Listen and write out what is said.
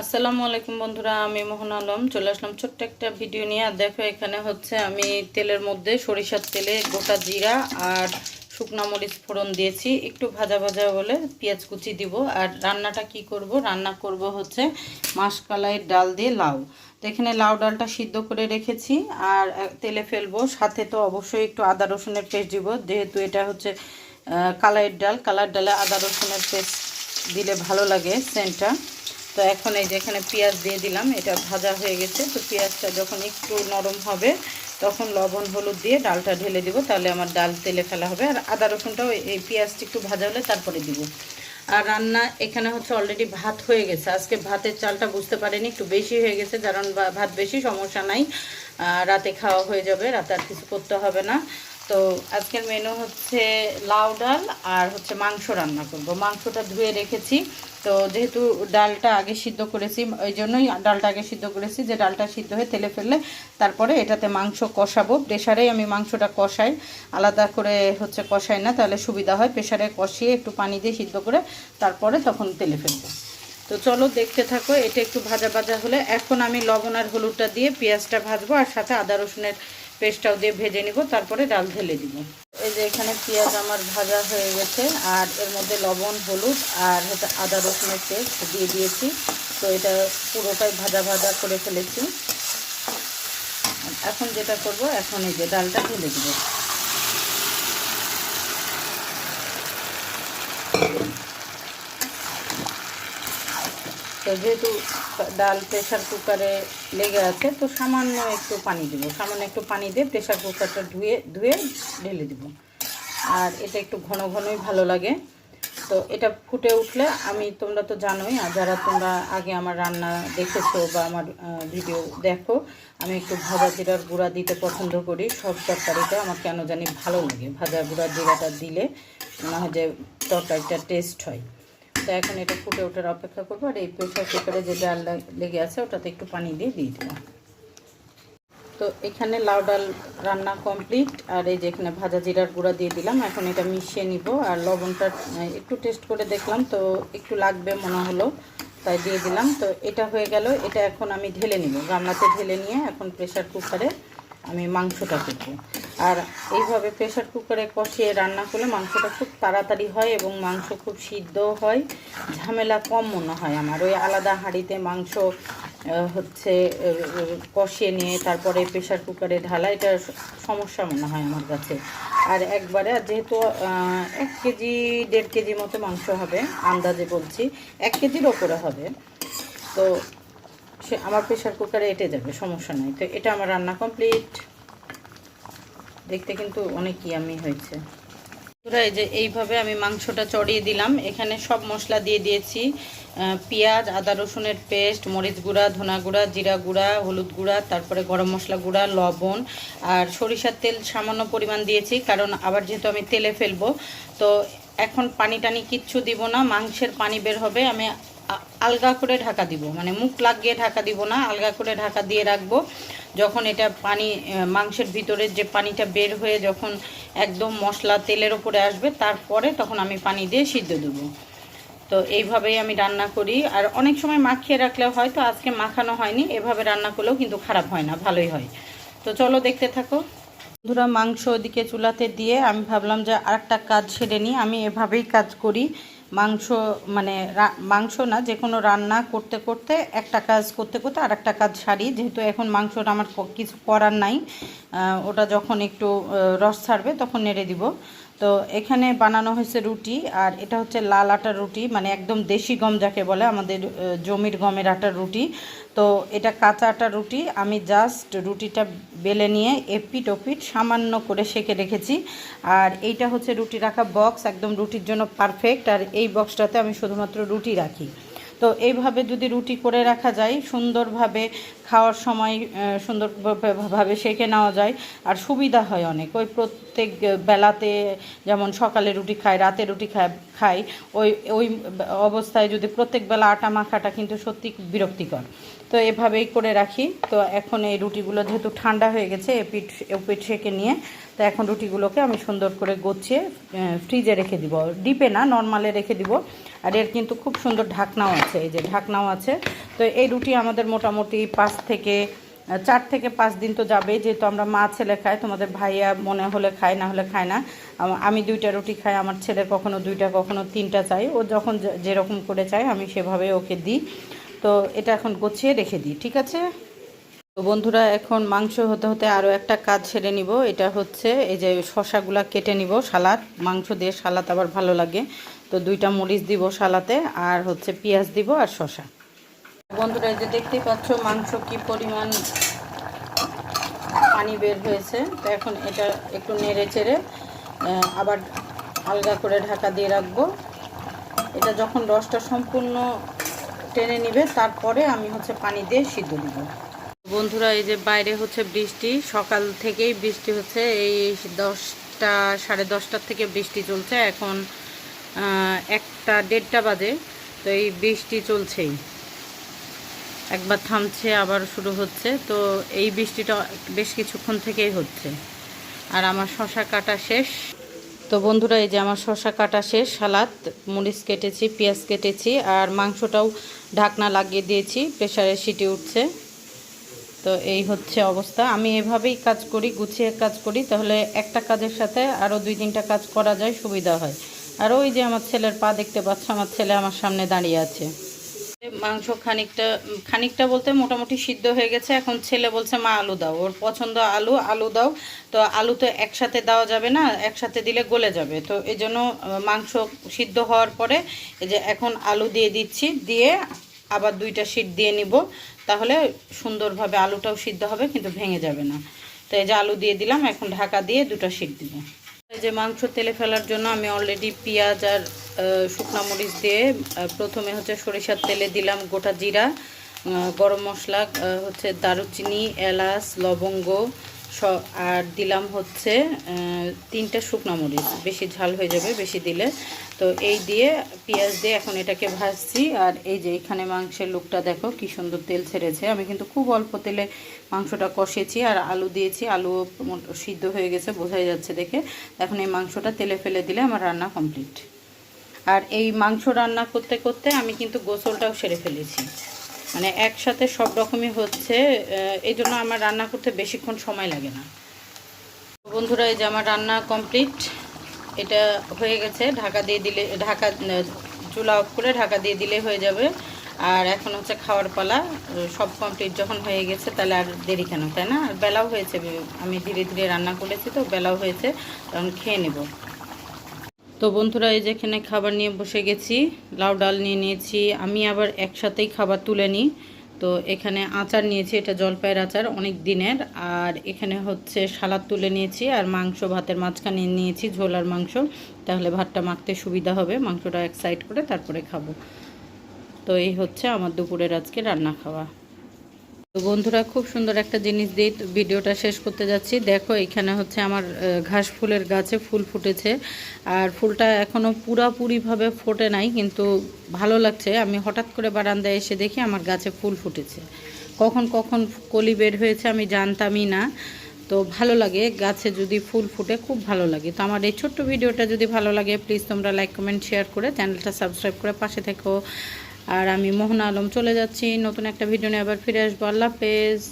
আসসালামু আলাইকুম বন্ধুরা, আমি মোহন আলম। চলে আসলাম ছোট্ট একটা ভিডিও নিয়ে। আর দেখো, এখানে হচ্ছে আমি তেলের মধ্যে সরিষার তেলে গোটা জিরা আর শুকনো মরিচ ফোড়ন দিয়েছি। একটু ভাজা ভাজা বলে পেঁয়াজ কুচি দিব। আর রান্নাটা কি করব? রান্না করব হচ্ছে মাসকালাইয়ের ডাল দিয়ে লাউ। তো এখানে লাউ ডালটা সিদ্ধ করে রেখেছি। আর তেলে ফেলব। সাথে তো অবশ্যই একটু আদা রসুনের পেস্ট দিব। যেহেতু এটা হচ্ছে কালাইয়ের ডাল কালার ডালে আদা রসুনের পেস্ট দিলে ভালো লাগে সেন্টটা। তো এখন এই যে এখানে পেঁয়াজ দিয়ে দিলাম, এটা ভাজা হয়ে গেছে। তো পেঁয়াজটা যখন একটু নরম হবে, তখন লবণ, হলুদ দিয়ে ডালটা ঢেলে দিব, তাহলে আমার ডাল তেলে ফেলা হবে। আর আদা রসুনটাও এই পেঁয়াজটা একটু ভাজা হলে তারপরে দিব। আর রান্না এখানে হচ্ছে অলরেডি ভাত হয়ে গেছে। আজকে ভাতের চালটা বুঝতে পারিনি, একটু বেশি হয়ে গেছে, কারণ ভাত বেশি সমস্যা নাই। রাতে খাওয়া হয়ে যাবে, রাতে আর কিছু করতে হবে না। তো আজকের মেনু হচ্ছে লাউ ডাল আর হচ্ছে মাংস রান্না করব। মাংসটা ধুয়ে রেখেছি। তো যেহেতু ডালটা আগে সিদ্ধ করেছি, ওই জন্যই ডালটা আগে সিদ্ধ করেছি যে ডালটা সিদ্ধ হয়ে তেলে ফেললে তারপরে এটাতে মাংস কষাবো। প্রেশারেই আমি মাংসটা কষাই। আলাদা করে হচ্ছে কষাই না, তাহলে সুবিধা হয়। প্রেশারে কষিয়ে একটু পানি দিয়ে সিদ্ধ করে তারপরে তখন তেলে ফেলব। তো চলো দেখতে থাকো, এটা একটু ভাজা ভাজা হলে। এখন আমি লবণ আর হলুদটা দিয়ে পেঁয়াজটা ভাজবো আর সাথে আদা রসুনের পেস্টটাও দিয়ে ভেজে নিব, তারপরে ডাল ঢেলে দিব। এই যে এখানে পেঁয়াজ আমার ভাজা হয়ে গেছে, আর এর মধ্যে লবণ, হলুদ আর হচ্ছে আদা রসুনের পেস্ট দিয়ে দিয়েছি। তো এটা পুরোটাই ভাজা ভাজা করে ফেলেছি। এখন যেটা করব, এখন এই যে ডালটা ঢেলে দেবো। তো যেহেতু ডাল প্রেশার কুকারে লেগে আছে, তো সামান্য একটু পানি দিব। সামান্য একটু পানি দিয়ে প্রেশার কুকারটা ধুয়ে ধুয়ে ঢেলে দিব। আর এটা একটু ঘন ঘনই ভালো লাগে। তো এটা ফুটে উঠলে আমি, তোমরা তো জানোই, আর যারা তোমরা আগে আমার রান্না দেখেছ বা আমার ভিডিও দেখো, আমি একটু ভাজা জিরার গুঁড়া দিতে পছন্দ করি। সব তরকারিটা আমার কেন জানি ভালো লাগে। ভাজা গুঁড়া জিরাটা দিলে মনে হয় যে তরকারিটা টেস্ট হয়। তো এখন এটা ফুটে ওঠার অপেক্ষা করব, আর এই প্রেশার কুকারে যে ডাল লেগে আছে, ওটাতে একটু পানি দিয়ে দিয়ে দেবো। তো এখানে লাউ ডাল রান্না কমপ্লিট আর এই যে এখানে ভাজা জিরার গুঁড়া দিয়ে দিলাম, এখন এটা মিশিয়ে নিব, আর লবণটা একটু টেস্ট করে দেখলাম, তো একটু লাগবে মনে হলো, তাই দিয়ে দিলাম। তো এটা হয়ে গেল, এটা এখন আমি ঢেলে নিব রান্নাতে ঢেলে নিয়ে এখন প্রেশার কুকারে আমি মাংসটা করব আর এইভাবে প্রেশার কুকারে কষিয়ে রান্না করলে মাংসটা খুব তাড়াতাড়ি হয় এবং মাংস খুব সিদ্ধও হয়। ঝামেলা কম মনে হয় আমার। ওই আলাদা হাঁড়িতে মাংস হচ্ছে কষিয়ে নিয়ে তারপরে প্রেশার কুকারে ঢালা এটা সমস্যা মনে হয় আমার কাছে। আর একবারে যেহেতু এক কেজি, দেড় কেজি মতো মাংস হবে, আন্দাজে বলছি, এক কেজির ওপরে হবে। তো সে, আমার প্রেশার কুকারে এটে যাবে, সমস্যা নাই। তো এটা আমার রান্না কমপ্লিট দেখতে কিন্তু অনেক ইয়ামি হয়েছে। বন্ধুরা, এই যে এইভাবে আমি মাংসটা চড়িয়ে দিলাম। এখানে সব মশলা দিয়ে দিয়েছি। পেঁয়াজ আদা রসুনের পেস্ট মরিচ গুঁড়া ধনা গুঁড়া জিরা গুঁড়া হলুদ গুঁড়া তারপরে গরম মশলা গুঁড়া লবণ আর সরিষার তেল সামান্য পরিমাণ দিয়েছি কারণ আবার যেহেতু আমি তেলে ফেলব তো এখন পানি টানি কিচ্ছু দিব না মাংসের পানি বের হবে আমি আলগা করে ঢাকা দিব। মানে মুখ লাগিয়ে ঢাকা দিব না, আলগা করে ঢাকা দিয়ে রাখব। যখন এটা পানি মাংসের ভিতরে যে পানিটা বের হয়ে যখন একদম মশলা তেলের ওপরে আসবে, তারপরে তখন আমি পানি দিয়ে সিদ্ধ দেবো। তো এইভাবেই আমি রান্না করি। আর অনেক সময় মাখিয়ে রাখলে হয়তো আজকে মাখানো হয়নি। এভাবে রান্না করলেও কিন্তু খারাপ হয় না, ভালোই হয়। তো চলো দেখতে থাকো। বন্ধুরা, মাংস ওদিকে চুলাতে দিয়ে আমি ভাবলাম যে আরেকটা কাজ সেরে নিই। আমি এভাবেই কাজ করি। মাংস মানে মাংস না যে কোনো রান্না করতে করতে একটা কাজ করতে করতে আর একটা কাজ সারি যেহেতু এখন মাংসটা আমার কিছু করার নাই ওটা যখন একটু রস ছাড়বে তখন নেড়ে দিব। তো এখানে বানানো হয়েছে রুটি, আর এটা হচ্ছে লাল আটার রুটি মানে একদম দেশি গম যাকে বলে, আমাদের জমির গমের আটার রুটি। তো এটা কাঁচা আটার রুটি, আমি জাস্ট রুটিটা বেলে নিয়ে এপিট ওপিট সামান্য করে সেকে রেখেছি। আর এইটা হচ্ছে রুটি রাখা বক্স একদম রুটির জন্য পারফেক্ট আর এই বক্সটাতে আমি শুধুমাত্র রুটি রাখি। তো এইভাবে যদি রুটি করে রাখা যায়, সুন্দরভাবে খাওয়ার সময় সুন্দরভাবে সেঁকে নেওয়া যায়, আর সুবিধা হয় অনেক। ওই প্রত্যেক বেলাতে যেমন সকালে রুটি খায় রাতে রুটি খায় খাই, ওই ওই অবস্থায় যদি প্রত্যেক বেলা আটা মাখাটা কিন্তু সত্যি বিরক্তিকর। তো এভাবেই করে রাখি। তো এখন এই রুটিগুলো যেহেতু ঠান্ডা হয়ে গেছে এপিট এপিট সেঁকে নিয়ে তো এখন রুটিগুলোকে আমি সুন্দর করে গুছিয়ে ফ্রিজে রেখে দিব। ডিপে না, নর্মালে রেখে দিব। আর এর কিন্তু খুব সুন্দর ঢাকনাও আছে, এই যে ঢাকনাও আছে। তো এই রুটি আমাদের মোটামুটি পাঁচ থেকে চার থেকে পাঁচ দিন তো যাবে। যেহেতু আমরা মা ছেলে খাই, তোমাদের ভাইয়া মনে হলে খায়, না হলে খায় না। আমি দুইটা রুটি খাই, আমার ছেলে কখনো দুইটা, কখনো তিনটা চাই। ও যখন যেরকম করে চাই আমি সেভাবে ওকে দিই। তো এটা এখন গুছিয়ে রেখে দিই, ঠিক আছে? তো বন্ধুরা, এখন মাংস হতে হতে আরও একটা কাজ সেরে নিব। এটা হচ্ছে এই যে শশাগুলা কেটে নিব সালাদ। মাংস দিয়ে সালাদ আবার ভালো লাগে। তো দুইটা মরিচ দিব সালাতে আর হচ্ছে পেঁয়াজ দিব আর শশা। বন্ধুরা, এই যে দেখতেই পাচ্ছ মাংস কি পরিমাণ পানি বের হয়েছে। তো এখন এটা একটু নেড়ে চেড়ে আবার আলগা করে ঢাকা দিয়ে রাখব। এটা যখন রসটা সম্পূর্ণ টেনে নিবে, তারপরে আমি হচ্ছে পানি দিয়ে সিদ্ধ দিব। বন্ধুরা, এই যে বাইরে হচ্ছে বৃষ্টি। সকাল থেকেই বৃষ্টি হচ্ছে। এই দশটা, সাড়ে দশটার থেকে বৃষ্টি চলছে। এখন একটা দেড়টা বাজে, তো এই বৃষ্টি চলছেই। একবার থামছে, আবার শুরু হচ্ছে। তো এই বৃষ্টিটা বেশ কিছুক্ষণ থেকেই হচ্ছে। আর আমার শশা কাটা শেষ। তো বন্ধুরা, এই যে আমার শশা কাটা শেষ, সালাদ, মরিচ কেটেছি, পেঁয়াজ কেটেছি, আর মাংসটাও ঢাকনা লাগিয়ে দিয়েছি। প্রেশারে সিটি উঠছে। তো এই হচ্ছে অবস্থা। আমি এভাবেই কাজ করি, গুছিয়ে কাজ করি, তাহলে একটা কাজের সাথে আরও দুই তিনটা কাজ করা যায়, সুবিধা হয়। আর ওই যে আমার ছেলের পা দেখতে পাচ্ছ, আমার ছেলে আমার সামনে দাঁড়িয়ে আছে। মাংস খানিকটা খানিকটা বলতে মোটামুটি সিদ্ধ হয়ে গেছে। এখন ছেলে বলছে, মা, আলু দাও। ওর পছন্দ আলু আলু দাও। তো আলু তো একসাথে দেওয়া যাবে না, একসাথে দিলে গলে যাবে। তো এই জন্য মাংস সিদ্ধ হওয়ার পরে এই যে এখন আলু দিয়ে দিচ্ছি, দিয়ে আবার দুইটা সিট দিয়ে নিব। তাহলে সুন্দরভাবে আলুটাও সিদ্ধ হবে, কিন্তু ভেঙে যাবে না। তো এই যে আলু দিয়ে দিলাম, এখন ঢাকা দিয়ে দুটো সিট দিব। এই যে মাংস তেলে ফেলার জন্য আমি অলরেডি পেঁয়াজ আর শুকনা মরিচ দিয়ে প্রথমে হচ্ছে সরিষার তেলে দিলাম গোটা জিরা গরম মশলা হচ্ছে দারুচিনি, এলাচ, লবঙ্গ আর দিলাম হচ্ছে তিনটা শুকনা মরিচ। বেশি ঝাল হয়ে যাবে বেশি দিলে। তো এই দিয়ে পেঁয়াজ দিয়ে এখন এটাকে ভাজছি। আর এই যে এখানে মাংসের লুকটা দেখো, কি সুন্দর তেল ছেড়েছে। আমি কিন্তু খুব অল্প তেলে মাংসটা কষেছি আর আলু দিয়েছি। আলু সিদ্ধ হয়ে গেছে, বোঝাই যাচ্ছে দেখে। এখন এই মাংসটা তেলে ফেলে দিলে আমার রান্না কমপ্লিট। আর এই মাংস রান্না করতে করতে আমি কিন্তু গোসলটাও সেরে ফেলেছি। মানে একসাথে সব রকমই হচ্ছে এই জন্য আমার রান্না করতে বেশিক্ষণ সময় লাগে না। বন্ধুরা, এই যে আমার রান্না কমপ্লিট এটা হয়ে গেছে। ঢাকা দিয়ে দিলে, ঢাকা চুলা অফ করে ঢাকা দিয়ে দিলে হয়ে যাবে। আর এখন হচ্ছে খাওয়ার পালা, সব কমপ্লিট যখন হয়ে গেছে, তাহলে আর দেরি কেন? তাই না? আর বেলাও হয়েছে, আমি ধীরে ধীরে রান্না করেছি তো, বেলাও হয়েছে, তখন খেয়ে নেব। তো বন্ধুরা, এই যেখানে খাবার নিয়ে বসে গেছি, লাউ ডাল নিয়ে নিয়েছি। আমি আবার একসাথেই খাবার তুলে নিই। তো এখানে আচার নিয়েছি, এটা জলপাইয়ের আচার, অনেক দিনের। আর এখানে হচ্ছে সালাদ তুলে নিয়েছি, আর মাংস, ভাতের মাঝখানে নিয়েছি ঝোল আর মাংস। তাহলে ভাতটা মাখতে সুবিধা হবে, মাংসটা এক সাইড করে, তারপরে খাব। তো এই হচ্ছে আমার দুপুরের আজকে রান্না খাওয়া। তো বন্ধুরা, খুব সুন্দর একটা জিনিস দিয়ে ভিডিওটা শেষ করতে যাচ্ছি। দেখো, এখানে হচ্ছে আমার ঘাস ফুলের গাছে ফুল ফুটেছে। আর ফুলটা এখনও পুরাপুরিভাবে ফোটে নাই, কিন্তু ভালো লাগছে। আমি হঠাৎ করে বারান্দায় এসে দেখি আমার গাছে ফুল ফুটেছে। কখন কখন কলি বের হয়েছে আমি জানতামই না। তো ভালো লাগে, গাছে যদি ফুল ফুটে খুব ভালো লাগে। তো আমার এই ছোট্ট ভিডিওটা যদি ভালো লাগে প্লিজ তোমরা লাইক কমেন্ট শেয়ার করে চ্যানেলটা সাবস্ক্রাইব করে পাশে থেকো। আর আমি মোহন আলম চলে যাচ্ছি। নতুন একটা ভিডিও নিয়ে আবার ফিরে আসব। আল্লাহ হাফেজ।